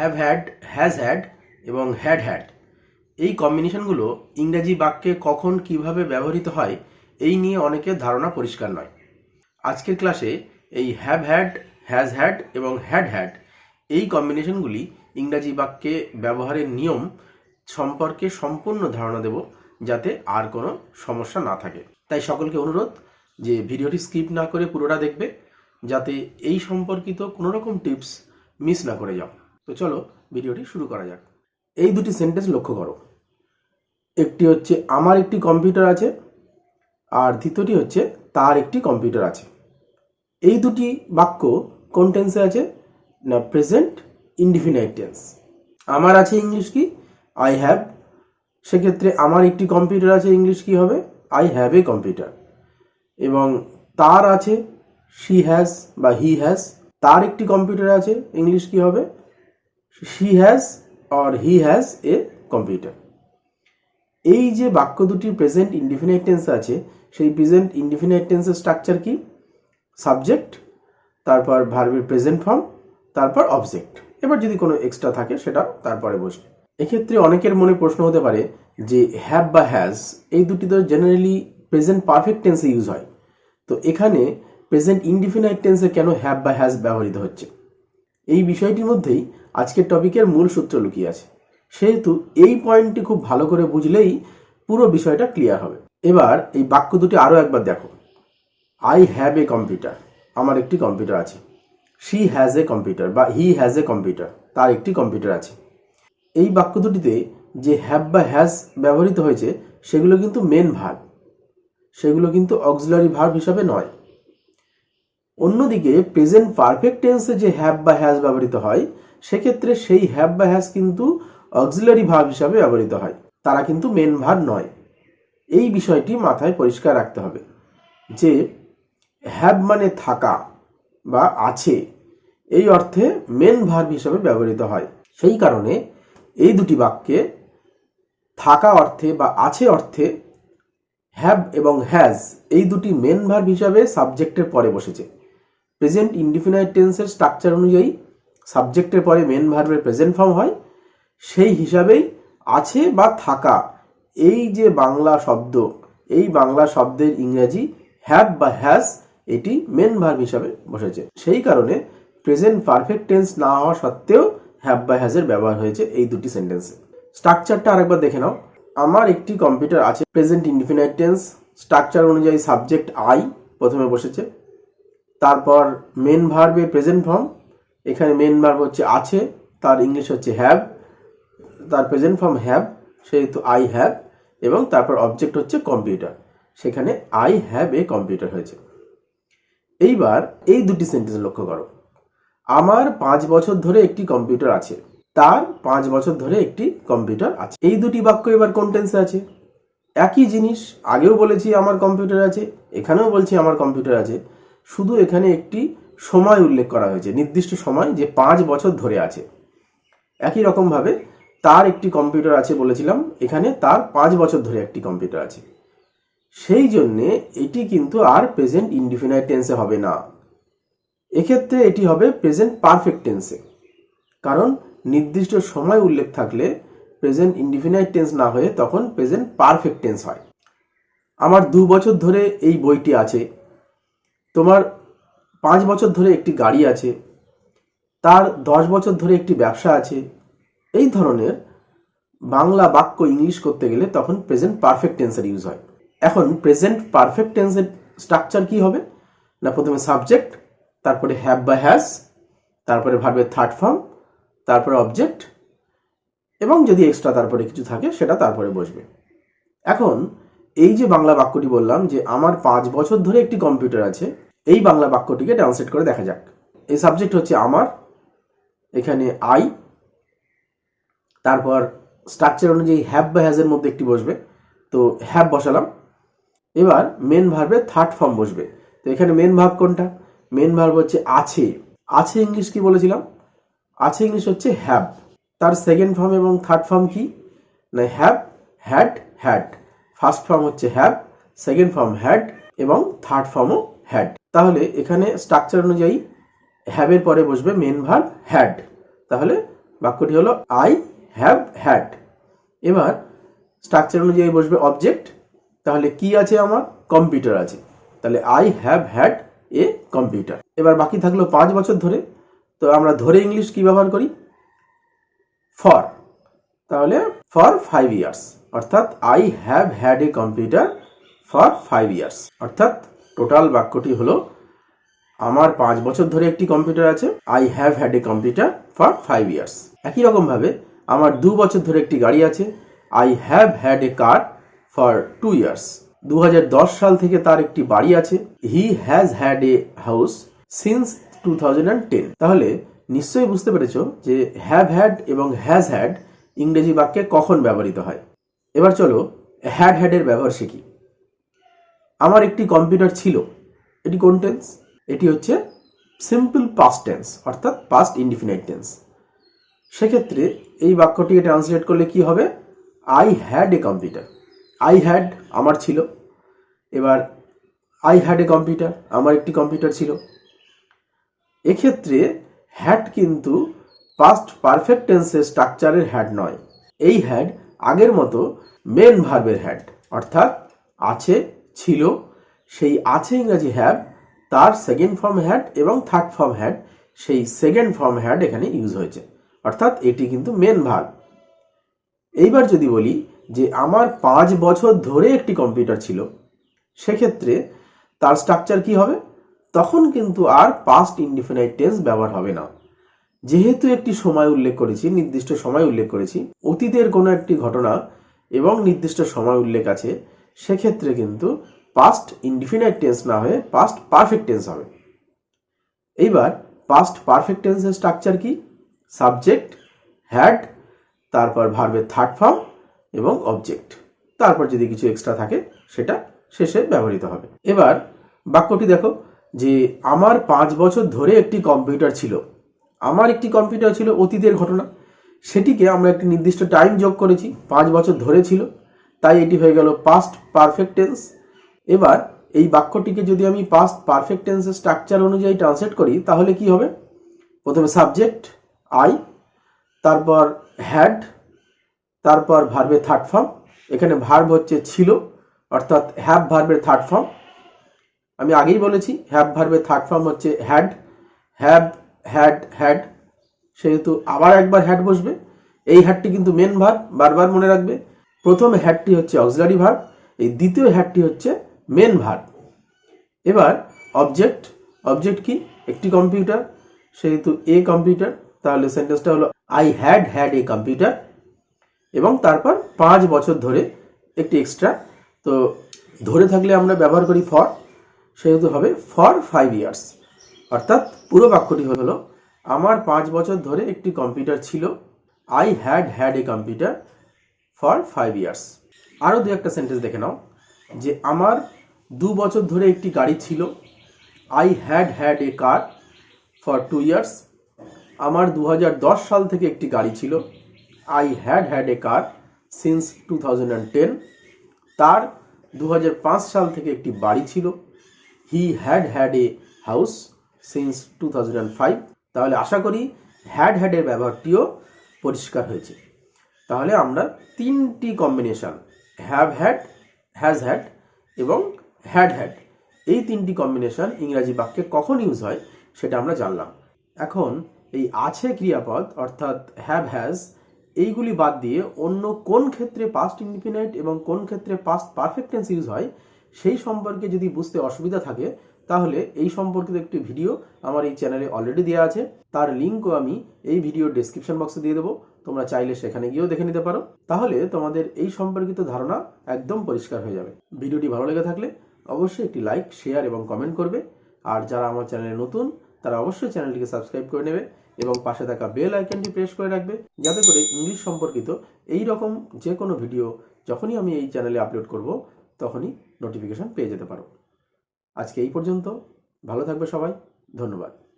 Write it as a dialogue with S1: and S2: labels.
S1: Have had has had এবং had had এই কম্বিনেশনগুলো ইংরেজি বাক্যে কখন কীভাবে ব্যবহৃত হয়, এই নিয়ে অনেকের ধারণা পরিষ্কার নয়। আজকের ক্লাসে এই হ্যাভ হ্যাড হ্যাজ হ্যাড এবং হ্যাড হ্যাড এই কম্বিনেশনগুলি ইংরাজি বাক্যে ব্যবহারের নিয়ম সম্পর্কে সম্পূর্ণ ধারণা দেব, যাতে আর কোনো সমস্যা না থাকে। তাই সকলকে অনুরোধ যে ভিডিওটি স্কিপ না করে পুরোটা দেখবে, যাতে এই সম্পর্কিত কোনো রকম টিপস মিস না করে যাও। তো চলো ভিডিওটি শুরু করা যাক। এই দুটি সেন্টেন্স লক্ষ্য করো। একটি হচ্ছে, আমার একটি কম্পিউটার আছে। আর দ্বিতীয়টি হচ্ছে, তার একটি কম্পিউটার আছে। এই দুটি বাক্য কোন টেন্সে আছে? না প্রেজেন্ট ইনডিফিনাইট টেন্স আমার আছে ইংলিশ কি? আই হ্যাভ সেক্ষেত্রে, আমার একটি কম্পিউটার আছে ইংলিশ কি হবে? আই হ্যাভ এ কম্পিউটার এবং তার আছে। শি হ্যাজ বা হি হ্যাজ তার একটি কম্পিউটার আছে ইংলিশ কি হবে? She has or he has a computer এই যে বাক্য দুটি প্রেজেন্ট ইনডিফিনাইট টেন্স আছে, সেই প্রেজেন্ট ইনডিফিনাইট টেন্সের স্ট্রাকচার কি? সাবজেক্ট তারপর ভার্বের প্রেজেন্ট ফর্ম তারপর অবজেক্ট এবার যদি কোনো এক্সট্রা থাকে সেটা তারপরে বসবে। এক্ষেত্রে অনেকের মনে প্রশ্ন হতে পারে যে হ্যাভ বা হ্যাজ এই দুটি তো জেনারেলি প্রেজেন্ট পারফেক্ট টেন্সে ইউজ হয়। তো এখানে প্রেজেন্ট ইনডিফিনাইট টেন্সে কেন হ্যাভ বা হ্যাজ ব্যবহৃত হচ্ছে? এই বিষয়টির মধ্যেই আজকের টপিকের মূল সূত্র লুকিয়ে আছে। সেহেতু এই পয়েন্টটি খুব ভালো করে বুঝলেই পুরো বিষয়টা ক্লিয়ার হবে। এবার এই বাক্য দুটি আরও একবার দেখো। আই হ্যাভ এ কম্পিউটার আমার একটি কম্পিউটার আছে। শি হ্যাজ এ কম্পিউটার বা হি হ্যাজ এ কম্পিউটার তার একটি কম্পিউটার আছে। এই বাক্য দুটিতে যে হ্যাভ বা হ্যাজ ব্যবহৃত হয়েছে, সেগুলো কিন্তু মেন ভার্ব সেগুলো কিন্তু অক্সিলারি ভার্ব হিসাবে নয়। অন্যদিকে প্রেজেন্ট পারফেক্ট টেন্সে যে হ্যাভ বা হ্যাজ ব্যবহৃত হয়, সেক্ষেত্রে সেই হ্যাভ বা হ্যাজ কিন্তু অক্সিলারি ভাব হিসাবে ব্যবহৃত হয়। তারা কিন্তু মেন ভার্ব নয়। এই বিষয়টি মাথায় পরিষ্কার রাখতে হবে যে হ্যাভ মানে থাকা বা আছে, এই অর্থে মেন ভার্ব হিসাবে ব্যবহৃত হয়। সেই কারণে এই দুটি বাক্যে থাকা অর্থে বা আছে অর্থে হ্যাভ এবং হ্যাজ এই দুটি মেন ভার্ব হিসাবে সাবজেক্টের পরে বসেছে। প্রেজেন্ট ইনডিফিনাইট টেন্সের স্ট্রাকচার অনুযায়ী সাবজেক্টের পরে মেন ভার্বের প্রেজেন্ট ফর্ম হয়, সেই হিসাবেই আছে বা থাকা এই যে বাংলা শব্দ, এই বাংলা শব্দের ইংরেজি হ্যাভ বা হ্যাজ এটি মেন ভার্ব হিসাবে বসেছে। সেই কারণে প্রেজেন্ট পারফেক্ট টেন্স না হওয়া সত্ত্বেও হ্যাভ বা হ্যাজের ব্যবহার হয়েছে এই দুটি সেন্টেন্সে স্ট্রাকচারটা আরেকবার দেখে নাও। আমার একটি কম্পিউটার আছে প্রেজেন্ট ইনডিফিনাইট টেন্স স্ট্রাকচার অনুযায়ী সাবজেক্ট আই প্রথমে বসেছে। তারপর মেন ভার্বে প্রেজেন্ট ফর্ম এখানে মেন ভার্ব হচ্ছে আছে, তার ইংলিশ হচ্ছে হ্যাভ তার প্রেজেন্ট ফর্ম হ্যাভ সেহেতু আই হ্যাভ এবং তারপর অবজেক্ট হচ্ছে কম্পিউটার সেখানে আই হ্যাভ এ কম্পিউটার হয়েছে। এইবার এই দুটি সেন্টেন্স লক্ষ্য করো। আমার পাঁচ বছর ধরে একটি কম্পিউটার আছে, তার পাঁচ বছর ধরে একটি কম্পিউটার আছে। এই দুটি বাক্য এবার কোন টেন্সে আছে? একই জিনিস আগেও বলেছি আমার কম্পিউটার আছে, এখানেও বলছি আমার কম্পিউটার আছে। শুধু এখানে একটি সময় উল্লেখ করা হয়েছে, নির্দিষ্ট সময় যে পাঁচ বছর ধরে আছে। একই রকমভাবে তার একটি কম্পিউটার আছে বলেছিলাম, এখানে তার পাঁচ বছর ধরে একটি কম্পিউটার আছে। সেই জন্যে এটি কিন্তু আর প্রেজেন্ট ইনডিফিনাইট টেন্সে হবে না। এক্ষেত্রে এটি হবে প্রেজেন্ট পারফেক্ট টেন্সে কারণ নির্দিষ্ট সময় উল্লেখ থাকলে প্রেজেন্ট ইনডিফিনাইট টেন্স না হয়ে তখন প্রেজেন্ট পারফেক্ট টেন্স হয়। আমার দু বছর ধরে এই বইটি আছে তোমার পাঁচ বছর ধরে একটি গাড়ি আছে, তার দশ বছর ধরে একটি ব্যবসা আছে, এই ধরনের বাংলা বাক্য ইংলিশ করতে গেলে তখন প্রেজেন্ট পারফেক্ট টেন্সের ইউজ হয়। এখন প্রেজেন্ট পারফেক্ট টেন্সের স্ট্রাকচার কি হবে? না প্রথমে সাবজেক্ট তারপরে হ্যাভ বা হ্যাজ তারপরে ভার্বের থার্ড ফর্ম তারপরে অবজেক্ট এবং যদি এক্সট্রা তারপরে কিছু থাকে, সেটা তারপরে বসবে। এখন এই যে বাংলা বাক্যটি বললাম যে আমার পাঁচ বছর ধরে একটি কম্পিউটার আছে, এই বাংলা বাক্যটিকে ট্রান্সলেট করে দেখা যাক। এই সাবজেক্ট হচ্ছে আমার, এখানে আই তারপর স্ট্রাকচার অনুযায়ী হ্যাভ বা হ্যাজের মধ্যে একটি বসবে, তো হ্যাভ বসালাম। এবার মেন ভার্বের থার্ড ফর্ম বসবে। তো এখানে মেন ভার্ব কোনটা? মেন ভার্ব হচ্ছে আছে। আছে ইংলিশ কি বলেছিলাম? আছে ইংলিশ হচ্ছে হ্যাভ তার সেকেন্ড ফর্ম এবং থার্ড ফর্ম কি? না have had had first form হচ্ছে হ্যাভ সেকেন্ড ফর্ম হ্যাড এবং থার্ড ফর্মও হ্যাড তাহলে এখানে স্ট্রাকচার অনুযায়ী হ্যাভের পরে বসবে মেন ভার্ব হ্যাড তাহলে বাক্যটি হলো আই হ্যাভ হ্যাড এবার স্ট্রাকচার অনুযায়ী বসবে অবজেক্ট তাহলে কি আছে আমার? কম্পিউটার আছে। তাহলে I have had a computer এবার বাকি থাকল পাঁচ বছর ধরে। তো আমরা ধরে ইংলিশ কি ব্যবহার করি? ফর তাহলে ফর ফাইভ ইয়ার্স অর্থাৎ I have had a computer for five years অর্থাৎ টোটাল বাক্যটি হলো, আমার পাঁচ বছর ধরে একটি কম্পিউটার আছে I have had a computer for five years একই রকমভাবে, আমার দু বছর ধরে একটি গাড়ি আছে I have had a car for two years দু হাজার দশ সাল থেকে তার একটি বাড়ি আছে he has had a house since two তাহলে নিশ্চয়ই বুঝতে পেরেছ যে হ্যাভ হ্যাড এবং হ্যাজ হ্যাড ইংরেজি বাক্যে কখন ব্যবহৃত হয়। এবার চলো হ্যাড হ্যাডের ব্যবহার শিখি। আমার একটি কম্পিউটার ছিল। এটি কোন টেন্স এটি হচ্ছে সিম্পল পাস্ট টেন্স অর্থাৎ পাস্ট ইনডিফিনাইট টেন্স সেক্ষেত্রে এই বাক্যটিকে ট্রান্সলেট করলে কি হবে? I had a computer I had আমার ছিল। এবার আই হ্যাড এ কম্পিউটার আমার একটি কম্পিউটার ছিল। এক্ষেত্রে হ্যাড কিন্তু পাস্ট পারফেক্ট টেন্সের স্ট্রাকচারের হ্যাড নয়। এই হ্যাড আগের মতো মেন ভার্বের হ্যাড অর্থাৎ আছে, ছিল, সেই আছে ইংরাজি হ্যাভ তার সেকেন্ড ফর্ম হ্যাড এবং থার্ড ফর্ম হ্যাড সেই সেকেন্ড ফর্ম হ্যাড এখানে ইউজ হয়েছে। অর্থাৎ এটি কিন্তু মেন ভার্ব এইবার যদি বলি যে আমার পাঁচ বছর ধরে একটি কম্পিউটার ছিল, সেক্ষেত্রে তার স্ট্রাকচার কি হবে? তখন কিন্তু আর পাস্ট ইনডিফিনাইট টেন্স ব্যবহার হবে না। যেহেতু একটি সময় উল্লেখ করেছি, নির্দিষ্ট সময় উল্লেখ করেছি, অতীতের কোনো একটি ঘটনা এবং নির্দিষ্ট সময় উল্লেখ আছে, সেক্ষেত্রে কিন্তু পাস্ট ইনডিফিনাইট টেন্স না হয়ে পাস্ট পারফেক্ট টেন্স হবে। এইবার পাস্ট পারফেক্ট টেন্সের স্ট্রাকচার কি? সাবজেক্ট হ্যাড তারপর ভার্বের থার্ড ফর্ম এবং অবজেক্ট তারপর যদি কিছু এক্সট্রা থাকে, সেটা শেষে ব্যবহৃত হবে। এবার বাক্যটি দেখো, যে আমার পাঁচ বছর ধরে একটি কম্পিউটার ছিল। আমার একটি কম্পিউটার ছিল অতীতের ঘটনা। সেটিকে আমরা একটি নির্দিষ্ট টাইম যোগ করেছি, পাঁচ বছর ধরে ছিল। তাই এটি হয়ে গেল পাস্ট পারফেক্ট টেন্স এবার এই বাক্যটিকে যদি আমি পাস্ট পারফেক্ট টেন্সের স্ট্রাকচার অনুযায়ী ট্রান্সলেট করি, তাহলে কি হবে? প্রথমে সাবজেক্ট আই তারপর হ্যাড তারপর ভার্বের থার্ড ফর্ম এখানে ভার্ব হচ্ছে ছিল, অর্থাৎ হ্যাভ ভার্বের থার্ড ফর্ম আমি আগেই বলেছি হ্যাভ ভার্বের থার্ড ফর্ম হচ্ছে হ্যাড হ্যাভ হ্যাড হ্যাড সেহেতু আবার একবার হ্যাড বসবে। এই হ্যাডটি কিন্তু মেন ভার্ব বারবার মনে রাখবে। প্রথম হ্যাডটি হচ্ছে অক্সিলারি ভার্ব এই দ্বিতীয় হ্যাডটি হচ্ছে মেন ভার্ব এবার অবজেক্ট অবজেক্ট কি? একটি কম্পিউটার সেহেতু এ কম্পিউটার তাহলে সেন্টেন্সটা হলো I had had a computer এবং তারপর পাঁচ বছর ধরে একটি এক্সট্রা তো ধরে থাকলে আমরা ব্যবহার করি ফর সেহেতু হবে ফর ফাইভ ইয়ার্স অর্থাৎ পুরো বাক্যটি হলো, আমার পাঁচ বছর ধরে একটি কম্পিউটার ছিল। I had had a computer for five years আরও দু একটা সেন্টেন্স দেখে নাও, যে আমার দু বছর ধরে একটি গাড়ি ছিল। I had had a car for two years আমার দু হাজার দশ সাল থেকে একটি গাড়ি ছিল। I had had a car since two তার দু হাজার পাঁচ সাল থেকে একটি বাড়ি ছিল। He had had a house since two তাহলে আশা করি হ্যাড হ্যাডের ব্যবহারটিও পরিষ্কার হয়েছে। তাহলে আমরা তিনটি combination have had has had এবং হ্যাড হ্যাড এই তিনটি কম্বিনেশন ইংরাজি বাক্যে কখন ইউজ হয় সেটা আমরা জানলাম। এখন এই আছে ক্রিয়াপদ, অর্থাৎ হ্যাভ হ্যাজ এইগুলি বাদ দিয়ে অন্য কোন ক্ষেত্রে পাস্ট ইনডিফিনাইট এবং কোন ক্ষেত্রে পাস্ট পারফেক্ট টেন্স ইউজ হয় সেই সম্পর্কে যদি বুঝতে অসুবিধা থাকে তাহলে এই সম্পর্কিত একটি ভিডিও আমার এই চ্যানেলে অলরেডি দেওয়া আছে। তার লিঙ্কও আমি এই ভিডিওর ডেসক্রিপশন বক্সে দিয়ে দেবো। তোমরা চাইলে সেখানে গিয়েও দেখে নিতে পারো। তাহলে তোমাদের এই সম্পর্কিত ধারণা একদম পরিষ্কার হয়ে যাবে। ভিডিওটি ভালো লেগে থাকলে অবশ্যই একটি লাইক শেয়ার এবং কমেন্ট করবে। আর যারা আমার চ্যানেলে নতুন, তারা অবশ্যই চ্যানেলটিকে সাবস্ক্রাইব করে নেবে এবং পাশে থাকা বেল আইকনটি প্রেস করে রাখবে। যাতে করে ইংলিশ সম্পর্কিত এই রকম যে কোনো ভিডিও যখনই আমি এই চ্যানেলে আপলোড করব, তখনই নোটিফিকেশন পেয়ে যেতে পারো। আজকে এই পর্যন্ত। ভালো থাকবে সবাই। ধন্যবাদ।